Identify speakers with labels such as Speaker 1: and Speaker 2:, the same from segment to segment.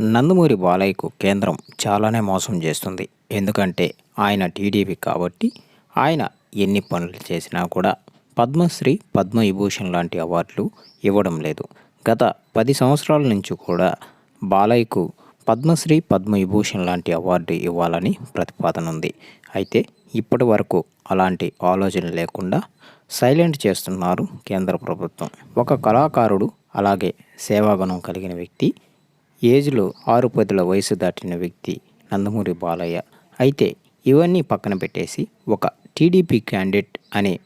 Speaker 1: నందమూరి బాలయ్యకు కేంద్రం చాలానే మోసం చేస్తుంది. ఎందుకంటే ఆయన టీడీపీ కాబట్టి ఆయన ఎన్ని పనులు చేసినా కూడా పద్మశ్రీ పద్మవిభూషణ్ లాంటి అవార్డులు ఇవ్వడం లేదు. గత పది సంవత్సరాల నుంచి కూడా బాలయ్యకు పద్మశ్రీ పద్మవిభూషణ్ లాంటి అవార్డు ఇవ్వాలని ప్రతిపాదన ఉంది. అయితే ఇప్పటి వరకు అలాంటి ఆలోచన లేకుండా సైలెంట్ చేస్తున్నారు కేంద్ర ప్రభుత్వం. ఒక కళాకారుడు అలాగే సేవాగుణం కలిగిన వ్యక్తి ఏజ్లో ఆరు పదుల వయసు దాటిన వ్యక్తి నందమూరి బాలయ్య. అయితే ఇవన్నీ పక్కన పెట్టేసి ఒక టీడీపీ క్యాండిడేట్ అని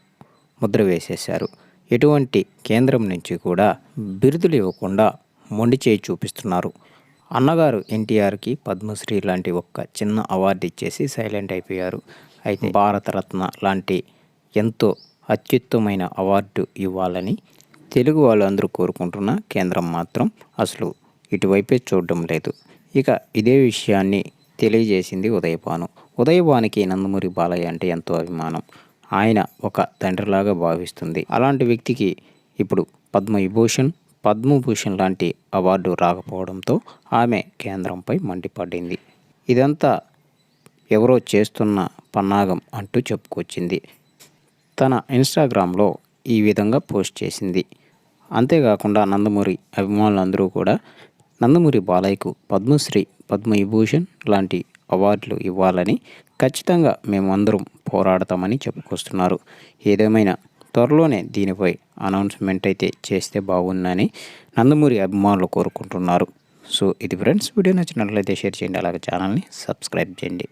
Speaker 1: ముద్ర వేసేశారు. ఎటువంటి కేంద్రం నుంచి కూడా బిరుదులు ఇవ్వకుండా మొండి చేయి చూపిస్తున్నారు. అన్నగారు ఎన్టీఆర్కి పద్మశ్రీ లాంటి ఒక్క చిన్న అవార్డు ఇచ్చేసి సైలెంట్ అయిపోయారు. అయితే భారతరత్న లాంటి ఎంతో అత్యుత్తమైన అవార్డు ఇవ్వాలని తెలుగు వాళ్ళందరూ కోరుకుంటున్న కేంద్రం మాత్రం అసలు ఇటువైపే చూడడం లేదు. ఇక ఇదే విషయాన్ని తెలియజేసింది ఉదయభాను. ఉదయభానికి నందమూరి బాలయ్య అంటే ఎంతో అభిమానం. ఆయన ఒక తండ్రిలాగా భావిస్తుంది. అలాంటి వ్యక్తికి ఇప్పుడు పద్మవిభూషణ్ పద్మభూషణ్ లాంటి అవార్డు రాకపోవడంతో ఆమె కేంద్రంపై మండిపడింది. ఇదంతా ఎవరో చేస్తున్న పన్నాగం అంటూ చెప్పుకొచ్చింది. తన ఇన్స్టాగ్రామ్లో ఈ విధంగా పోస్ట్ చేసింది. అంతేకాకుండా నందమూరి అభిమానులందరూ కూడా నందమూరి బాలయ్యకు పద్మశ్రీ పద్మవిభూషణ్ లాంటి అవార్డులు ఇవ్వాలని ఖచ్చితంగా మేమందరం పోరాడతామని చెప్పుకొస్తున్నారు. ఏదేమైనా త్వరలోనే దీనిపై అనౌన్స్మెంట్ అయితే చేస్తే బాగుందని నందమూరి అభిమానులు కోరుకుంటున్నారు. సో ఇది ఫ్రెండ్స్ వీడియో నచ్చినట్లయితే షేర్ చేయండి. అలాగే ఛానల్ని సబ్స్క్రైబ్ చేయండి.